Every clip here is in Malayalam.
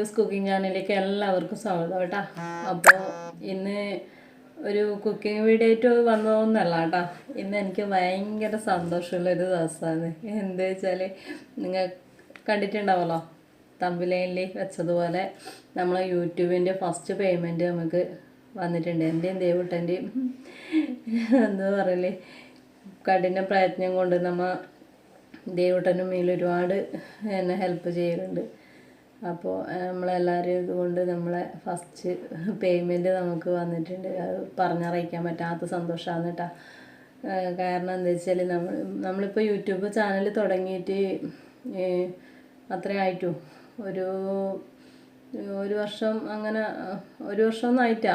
മാലൂസ് കുക്കിംഗ് ചാനലിലേക്ക് എല്ലാവർക്കും സ്വാഗതം കേട്ടോ. അപ്പോൾ ഇന്ന് ഒരു കുക്കിംഗ് വീഡിയോ ആയിട്ട് വന്നതൊന്നല്ല കേട്ടോ. ഇന്ന് എനിക്ക് ഭയങ്കര സന്തോഷമുള്ളൊരു ദിവസമാണ്. എന്താ വെച്ചാൽ നിങ്ങൾ കണ്ടിട്ടുണ്ടാവല്ലോ തമ്പിലൈനിൽ വെച്ചതുപോലെ നമ്മൾ യൂട്യൂബിന്റെ ഫസ്റ്റ് പേയ്മെന്റ് നമുക്ക് വന്നിട്ടുണ്ട്. എന്റെയും ദേവുട്ടന്റെയും എന്താ പറയൽ? കഠിന പ്രയത്നം കൊണ്ട് നമ്മൾ ദേവുട്ടനും മേലൊരുപാട് എന്നെ ഹെൽപ്പ് ചെയ്യലുണ്ട്. അപ്പോൾ നമ്മളെല്ലാവരും ഇതുകൊണ്ട് നമ്മളെ ഫസ്റ്റ് പേയ്മെന്റ് നമുക്ക് വന്നിട്ടുണ്ട്. അത് പറഞ്ഞറിയിക്കാൻ പറ്റാത്ത സന്തോഷമാണ് കേട്ടോ. കാരണം എന്താ വെച്ചാൽ നമ്മൾ നമ്മളിപ്പോൾ യൂട്യൂബ് ചാനൽ തുടങ്ങിയിട്ട് അത്രേ ആയിട്ടു. ഒരു ഒരു വർഷം അങ്ങനെ ഒരു വർഷമൊന്നും ആയിട്ടാ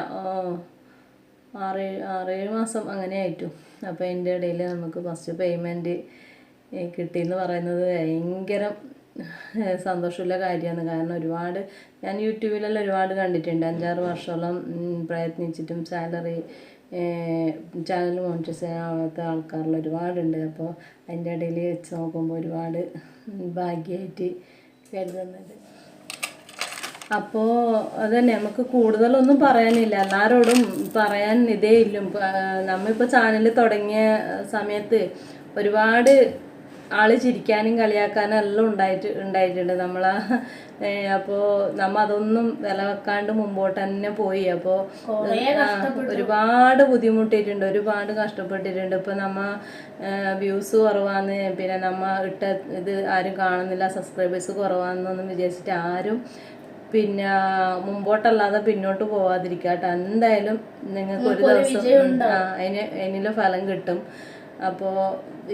ആറ് ആറേഴ് മാസം അങ്ങനെ ആയിട്ടു. അപ്പോൾ എന്റെ ഇടയിൽ നമുക്ക് ഫസ്റ്റ് പേയ്മെന്റ് കിട്ടിയെന്ന് പറയുന്നത് ഭയങ്കര സന്തോഷമുള്ള കാര്യമാണ്. കാരണം ഒരുപാട് ഞാൻ യൂട്യൂബിലെല്ലാം ഒരുപാട് കണ്ടിട്ടുണ്ട്. അഞ്ചാറ് വർഷമോളം പ്രയത്നിച്ചിട്ടും സാലറി ചാനൽ മോണിറ്റൈസ് ചെയ്യാത്ത ആൾക്കാരിൽ ഒരുപാടുണ്ട്. അപ്പോൾ അതിന്റെ ഇടയിൽ വെച്ച് നോക്കുമ്പോൾ ഒരുപാട് ഭാഗ്യമായിട്ട് കരുതുന്നുണ്ട് അപ്പോൾ അതന്നെ നമുക്ക് കൂടുതലൊന്നും പറയാനില്ല. എല്ലാവരോടും പറയാൻ ഇതേ ഇല്ല. നമ്മളിപ്പോൾ ചാനൽ തുടങ്ങിയ സമയത്ത് ഒരുപാട് ആൾ ചിരിക്കാനും കളിയാക്കാനും എല്ലാം ഉണ്ടായിട്ട് ഉണ്ടായിട്ടുണ്ട്. നമ്മൾ അപ്പോ നമ്മ അതൊന്നും വില വെക്കാണ്ട് മുമ്പോട്ട് തന്നെ പോയി അപ്പോൾ ഒരുപാട് ബുദ്ധിമുട്ടിയിട്ടുണ്ട്. ഒരുപാട് കഷ്ടപ്പെട്ടിട്ടുണ്ട്. ഇപ്പം നമ്മ വ്യൂസ് കുറവാന്ന് പിന്നെ നമ്മ ഇട്ട ഇത് ആരും കാണുന്നില്ല സബ്സ്ക്രൈബേഴ്സ് കുറവാന്നൊന്നും വിചാരിച്ചിട്ട് ആരും പിന്നെ മുമ്പോട്ടല്ലാതെ പിന്നോട്ട് പോവാതിരിക്കാട്ടോ എന്തായാലും നിങ്ങൾക്ക് ഒരു ദിവസം ആ, അതിന് അതിനുള്ള ഫലം കിട്ടും. അപ്പോൾ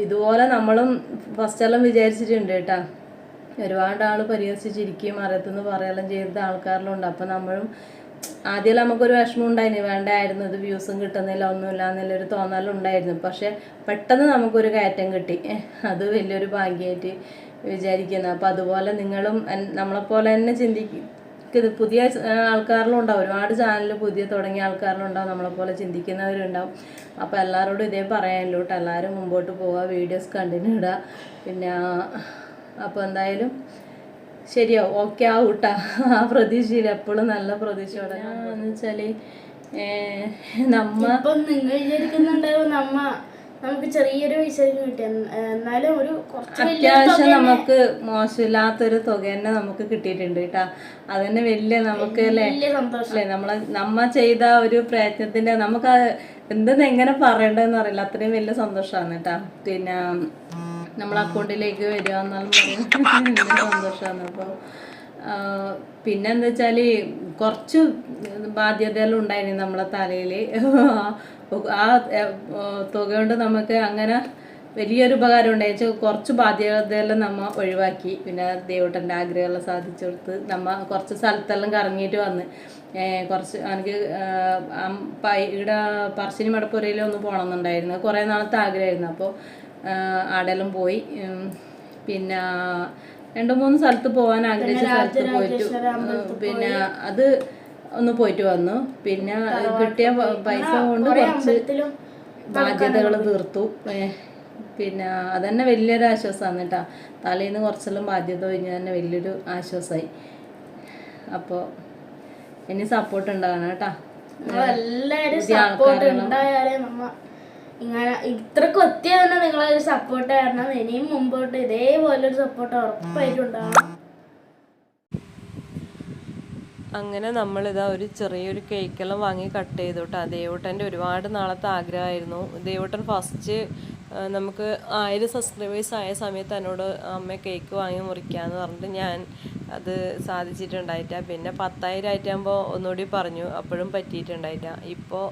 ഇതുപോലെ നമ്മളും ഫസ്റ്റെല്ലാം വിചാരിച്ചിട്ടുണ്ട് കേട്ടാ. ഒരുപാട് ആൾ പരിഹസിച്ചിരിക്കുകയും അറിയത്തുനിന്ന് പറയെല്ലാം ചെയ്ത ആൾക്കാരിലുണ്ട്. അപ്പം നമ്മളും ആദ്യം നമുക്കൊരു വിഷമം ഉണ്ടായിരുന്നു വേണ്ടായിരുന്നു ഇത് വ്യൂസും കിട്ടുന്നില്ല ഒന്നുമില്ല എന്നുള്ളൊരു തോന്നലുണ്ടായിരുന്നു പക്ഷെ പെട്ടെന്ന് നമുക്കൊരു കയറ്റം കിട്ടി. അത് വലിയൊരു ഭാഗ്യമായിട്ട് വിചാരിക്കുന്നു. അപ്പം അതുപോലെ നിങ്ങളും നമ്മളെപ്പോലെ തന്നെ ചിന്തിക്കുന്നത് പുതിയ ആ, ആൾക്കാരിലും ഉണ്ടാവും ഒരുപാട് ചാനൽ പുതിയ തുടങ്ങിയ ആൾക്കാരിലും ഉണ്ടാവും നമ്മളെപ്പോലെ ചിന്തിക്കുന്നവരുണ്ടാവും. അപ്പോൾ എല്ലാവരോടും ഇതേ പറയാനുള്ളൂ കേട്ടോ. എല്ലാവരും മുമ്പോട്ട് പോവുക വീഡിയോസ് കണ്ടിന്യൂ ഇടുക പിന്നെ അപ്പോൾ എന്തായാലും ശരിയാവും ഓക്കെ ആവും കേട്ടോ. ആ പ്രതീക്ഷയിൽ എപ്പോഴും നല്ല പ്രതീക്ഷയോടെ എന്ന് വെച്ചാൽ നമ്മ ഇപ്പം നിങ്ങൾ വിചാരിക്കുന്നുണ്ടാവും നമ്മ നമുക്ക് ചെറിയൊരു വിഷയം കിട്ടി. എന്ന്- എന്നാലും ഒരു കുറച്ച് അത്യാവശ്യം നമുക്ക് മോശമില്ലാത്തൊരു തുക തന്നെ നമുക്ക് കിട്ടിയിട്ടുണ്ട് കേട്ടാ. അത് തന്നെ വലിയ നമുക്ക് അല്ലേ? നമ്മളെ നമ്മ ചെയ്ത ഒരു പ്രയത്നത്തിന്റെ നമുക്ക് എന്തെന്ന് എങ്ങനെ പറയണ്ടെന്ന് അറിയില്ല. അത്രയും വലിയ സന്തോഷമാണ് കേട്ടാ. പിന്നെ നമ്മളെ അക്കൗണ്ടിലേക്ക് വരിക എന്നാലും സന്തോഷമാണ്. അപ്പോൾ പിന്നെ എന്താ വെച്ചാൽ കുറച്ച് ബാധ്യതകൾ ഉണ്ടായിരുന്നു നമ്മളെ തലയിൽ ആ തുക കൊണ്ട് നമുക്ക് അങ്ങനെ വലിയൊരു ഉപകാരം ഉണ്ടായിച്ചു കുറച്ച് ബാധ്യതയെല്ലാം നമ്മ ഒഴിവാക്കി. പിന്നെ ദേവട്ടന്റെ ആഗ്രഹങ്ങളെ സാധിച്ചു കൊടുത്ത് നമ്മ കുറച്ച് സ്ഥലത്തെല്ലാം കറങ്ങിയിട്ട് വന്ന്. കുറച്ച് എനിക്ക് ഇവിടെ പറശ്ശിനി മടപ്പുരയിൽ ഒന്ന് പോകണമെന്നുണ്ടായിരുന്നു കുറേ നാളത്തെ ആഗ്രഹമായിരുന്നു. അപ്പോൾ ആടെല്ലാം പോയി. പിന്നെ രണ്ട് മൂന്ന് സ്ഥലത്ത് പോകാൻ ആഗ്രഹിച്ച സ്ഥലത്ത് പോയിട്ട്. പിന്നെ അത് ഒന്ന് പോയിട്ട് വന്നു. പിന്നെ കിട്ടിയ പൈസ കൊണ്ട് കുറച്ച് ബാധ്യതകൾ തീർത്തു. പിന്നെ അതന്നെ വലിയൊരു ആശ്വാസമാണ് കേട്ടോ. തലേന്ന് കുറച്ചെല്ലാം ബാധ്യത കഴിഞ്ഞ് തന്നെ വലിയൊരു ആശ്വാസമായി അപ്പോൾ ഇനി സപ്പോർട്ട് ഉണ്ടാകണം കേട്ടോ. നമ്മളെല്ലാരും സപ്പോർട്ട് ഉണ്ടായാലേ നമ്മ ഇങ്ങനെ ഇത്രക്ക് എത്തിയ തന്നെ നിങ്ങളൊരു സപ്പോർട്ട് കാരണം ഇനിയും മുമ്പോട്ട് ഇതേപോലെ ഒരു സപ്പോർട്ട് ഉറപ്പായിട്ടും ഉണ്ടാവണം അങ്ങനെ നമ്മളിതാ ഒരു ചെറിയൊരു കേക്കെല്ലാം വാങ്ങി കട്ട് ചെയ്തോട്ടെ. ദേവൂട്ടന്റെ ഒരുപാട് നാളത്തെ ആഗ്രഹമായിരുന്നു. ദേവൂട്ടൻ ഫസ്റ്റ് നമുക്ക് ആയിരം സബ്സ്ക്രൈബേഴ്സ് ആയ സമയത്ത് എന്നോട് അമ്മ കേക്ക് വാങ്ങി മുറിക്കാമെന്ന് പറഞ്ഞിട്ട് ഞാൻ അത് സാധിച്ചിട്ടുണ്ടായിട്ട. പിന്നെ പത്തായിരം ആയിട്ടാകുമ്പോൾ ഒന്നുകൂടി പറഞ്ഞു. അപ്പോഴും പറ്റിയിട്ടുണ്ടായിട്ട. ഇപ്പോൾ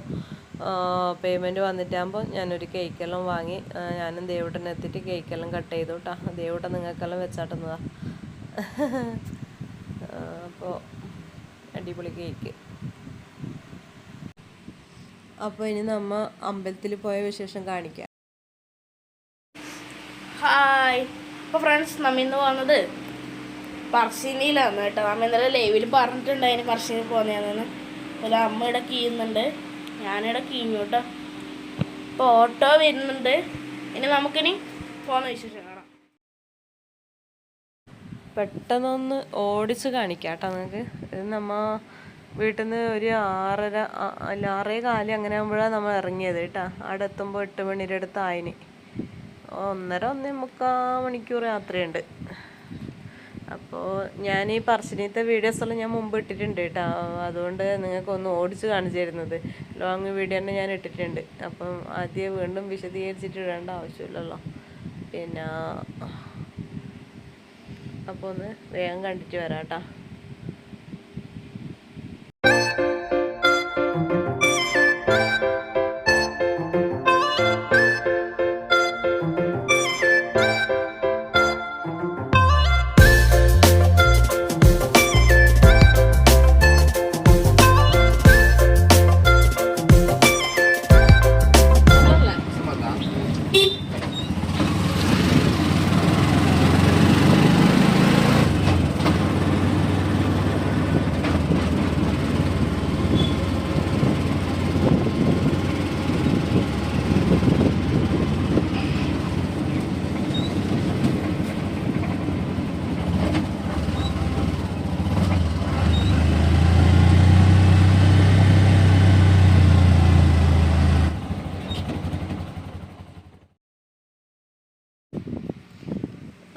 പേയ്മെന്റ് വന്നിട്ടാകുമ്പോൾ ഞാനൊരു കേക്കെല്ലാം വാങ്ങി. ഞാനും ദേവൂട്ടൻ എത്തിയിട്ട് കേക്കെല്ലാം കട്ട് ചെയ്തു കേട്ടോ ദേവൂട്ടൻ നിങ്ങൾക്കെല്ലാം വെച്ചാട്ടുന്നതാ. അപ്പോൾ അടിപൊളി കേക്ക് അപ്പോൾ ഇനി നമ്മ അമ്പലത്തിൽ പോയ വിശേഷം കാണിക്കാം. ഹായ് അപ്പോൾ ഫ്രണ്ട്സ് നമ്മ ഇന്ന് പോകുന്നത് പറശ്ശിനിയിലാണ് കേട്ടോ നമ്മ ഇന്നലെ ലൈവിൽ പറഞ്ഞിട്ടുണ്ടായിരുന്നു പറശ്ശിനി പോകുന്നതാണെന്ന് അതുപോലെ അമ്മ ഇവിടെ കീയുന്നുണ്ട്. ഞാനിവിടെ കീഞ്ഞു കേട്ടോ ഓട്ടോ വരുന്നുണ്ട്. ഇനി നമുക്കിനി പോകുന്ന വിശേഷം കാണാം. പെട്ടെന്നൊന്ന് ഓടിച്ച് കാണിക്കാം കേട്ടോ നിങ്ങൾക്ക് ഇത് നമ്മ വീട്ടിൽ നിന്ന് ഒരു ആറര അല്ല ആറേ കാലം അങ്ങനെ ആകുമ്പോഴാണ് നമ്മൾ ഇറങ്ങിയത് കേട്ടോ. അവിടെ എത്തുമ്പോൾ എട്ട് മണിയുടെ അടുത്ത് ആയിന് ഒന്നര ഒന്നേ മുക്കാൽ മണിക്കൂർ യാത്രയുണ്ട്. അപ്പോൾ ഞാൻ ഈ പറശ്ശിനിത്തെ വീഡിയോസ് എല്ലാം ഞാൻ മുമ്പ് ഇട്ടിട്ടുണ്ട് കേട്ടോ അതുകൊണ്ട് നിങ്ങൾക്ക് ഒന്ന് ഓടിച്ച് കാണിച്ചു തരുന്നത് ലോങ് വീഡിയോ തന്നെ ഞാൻ ഇട്ടിട്ടുണ്ട്. അപ്പം ആദ്യം വീണ്ടും വിശദീകരിച്ചിട്ട് ഇടേണ്ട ആവശ്യമില്ലല്ലോ. പിന്നെ അപ്പോൾ ഒന്ന് വേഗം കണ്ടിട്ട് വരാം കേട്ടോ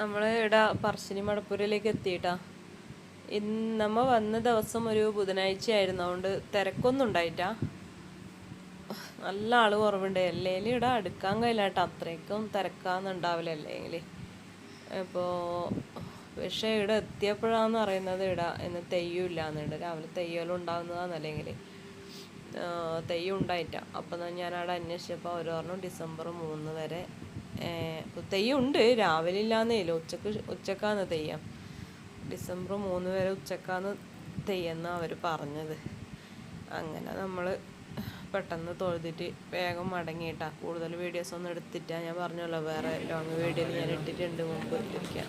നമ്മൾ ഇവിടെ പറശ്ശിനി മടപ്പൂരിലേക്ക് എത്തിയിട്ടാ. ഇന്ന് നമ്മ വന്ന ദിവസം ഒരു ബുധനാഴ്ച ആയിരുന്നു അതുകൊണ്ട് തിരക്കൊന്നും ഉണ്ടായിട്ടാ. നല്ല ആൾ കുറവുണ്ട്. അല്ലെങ്കിൽ ഇവിടെ അടുക്കാൻ കഴിയില്ല കേട്ടോ അത്രയ്ക്കും തിരക്കാന്നുണ്ടാവില്ല അല്ലെങ്കിൽ അപ്പോൾ പക്ഷേ ഇവിടെ എത്തിയപ്പോഴാന്ന് പറയുന്നത് ഇവിടെ ഇന്ന് തെയ്യം ഇല്ലാന്നുണ്ട്. രാവിലെ തെയ്യം ഉണ്ടാവുന്നതാന്നല്ലെങ്കിൽ തെയ്യം ഉണ്ടായിട്ട. അപ്പം ഞാൻ അവിടെ അന്വേഷിച്ചപ്പോൾ അവർ പറഞ്ഞു ഡിസംബർ മൂന്ന് വരെ ഏഹ്, തെയ്യം ഉണ്ട് രാവിലെ ഇല്ലാന്നേലും ഉച്ചയ്ക്ക് ഉച്ചക്കാന്ന് തെയ്യം. ഡിസംബർ മൂന്ന് വരെ ഉച്ചക്കാന്ന് തെയ്യെന്ന് അവർ പറഞ്ഞത്. അങ്ങനെ നമ്മൾ പെട്ടെന്ന് തൊഴുതിട്ട് വേഗം മടങ്ങിയിട്ടാ. കൂടുതൽ വീഡിയോസ് ഒന്നും എടുത്തിട്ടാ ഞാൻ പറഞ്ഞല്ലോ വേറെ ലോങ് വീഡിയോ ഞാൻ ഇട്ടിട്ടുണ്ട്. മുമ്പ് ഇരിക്കാൻ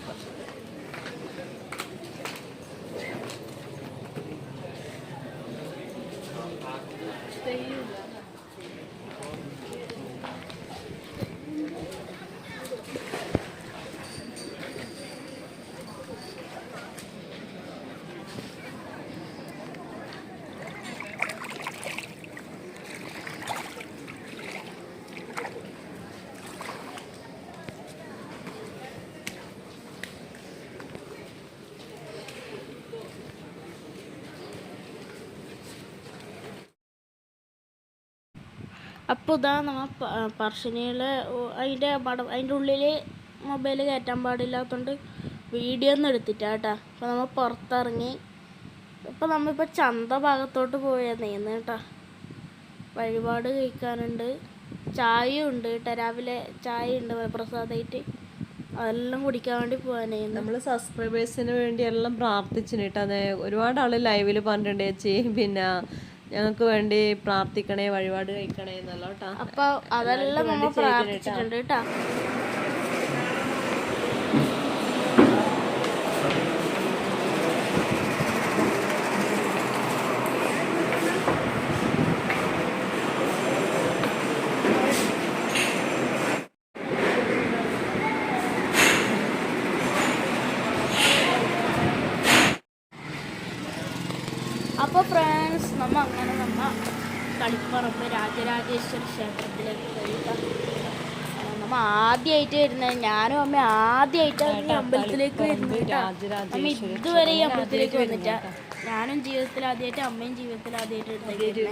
അപ്പോൾ ഇതാ നമ്മൾ പറശ്ശിനിയിൽ അതിന്റെ പടം അതിന്റെ ഉള്ളിൽ മൊബൈൽ കയറ്റാൻ പാടില്ലാത്തതുകൊണ്ട് വീഡിയോ ഒന്നും എടുത്തിട്ടാ കേട്ടോ അപ്പോൾ നമ്മൾ പുറത്തിറങ്ങി ഇപ്പോൾ നമ്മളിപ്പോൾ ചന്ത ഭാഗത്തോട്ട് പോയാൽ നീന്ന് കേട്ടോ വഴിപാട് കഴിക്കാനുണ്ട്. ചായ ഉണ്ട് കേട്ടോ രാവിലെ ചായ ഉണ്ട് പ്രസാദമായിട്ട് അതെല്ലാം കുടിക്കാൻ വേണ്ടി പോകാനായി നമ്മൾ സബ്സ്ക്രൈബേഴ്സിന് വേണ്ടി എല്ലാം അതെ ഒരുപാട് ആൾ ലൈവിൽ പറഞ്ഞിട്ടുണ്ട് ചേച്ചി പിന്നെ ഞങ്ങൾക്ക് വേണ്ടി പ്രാർത്ഥിക്കണേ വഴിപാട് കഴിക്കണേ എന്നല്ലോ കേട്ടോ. അപ്പോൾ അതെല്ലാം നമ്മൾ പ്രാർത്ഥിച്ചിട്ടുണ്ട് കേട്ടോ അപ്പോൾ ഫ്രണ്ട്സ് നമ്മ അങ്ങനെ നമ്മ കളിപ്പറമ്പ് രാജരാജേശ്വരി ക്ഷേത്രത്തിലേക്ക് കഴിക്കാം നമ്മ ആദ്യമായിട്ട് വരുന്നത്. ഞാനും അമ്മ ആദ്യമായിട്ടാണ് ഈ അമ്പലത്തിലേക്ക് വരുന്നത്. അമ്മ ഇതുവരെ ഈ അമ്പലത്തിലേക്ക് വന്നിട്ടാ ഞാനും ജീവിതത്തിൽ ആദ്യമായിട്ട് അമ്മയും ജീവിതത്തിൽ ആദ്യമായിട്ട്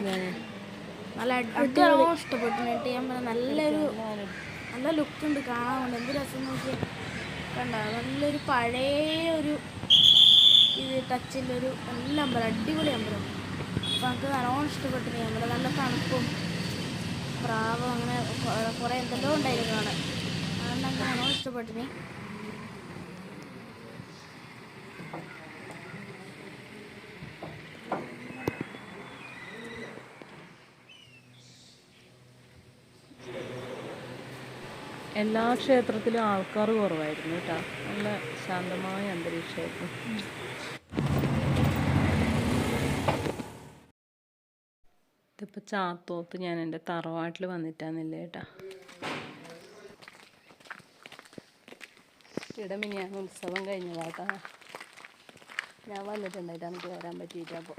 നല്ല അടിപൊളി. ഇഷ്ടപ്പെട്ടു കേട്ടോ. ഞാൻ പറഞ്ഞ നല്ലൊരു നല്ല ലുക്ക് ഉണ്ട് കാണാൻ എന്ത് രസം നോക്കി കണ്ട? നല്ലൊരു പഴയ ഒരു ഇത് ടച്ചിന്റെ ഒരു നല്ല അമ്പലം അടിപൊളി അമ്പലം. അപ്പം നമുക്ക് നല്ലോണം ഇഷ്ടപ്പെട്ടു. അമ്പലം നല്ല തണുപ്പും പ്രാവും അങ്ങനെ കുറേ എന്തെല്ലോ ഉണ്ടായിരുന്നു കാണാൻ അതുകൊണ്ട് ഇഷ്ടപ്പെട്ടത് എല്ലാ ക്ഷേത്രത്തിലും ആൾക്കാർ കുറവായിരുന്നു കേട്ടോ. നല്ല ശാന്തമായ അന്തരീക്ഷമായിരുന്നു. ഇതിപ്പോൾ ചാത്തോത്ത് ഞാൻ എന്റെ തറവാട്ടിൽ വന്നിട്ടാന്നില്ല കേട്ടാ ചേച്ചിയുടെ മിനിയാണ് ഉത്സവം കഴിഞ്ഞതാട്ടോ. ഞാൻ വന്നിട്ടുണ്ടായിട്ട് നമുക്ക് വരാൻ പറ്റിയിട്ടപ്പോൾ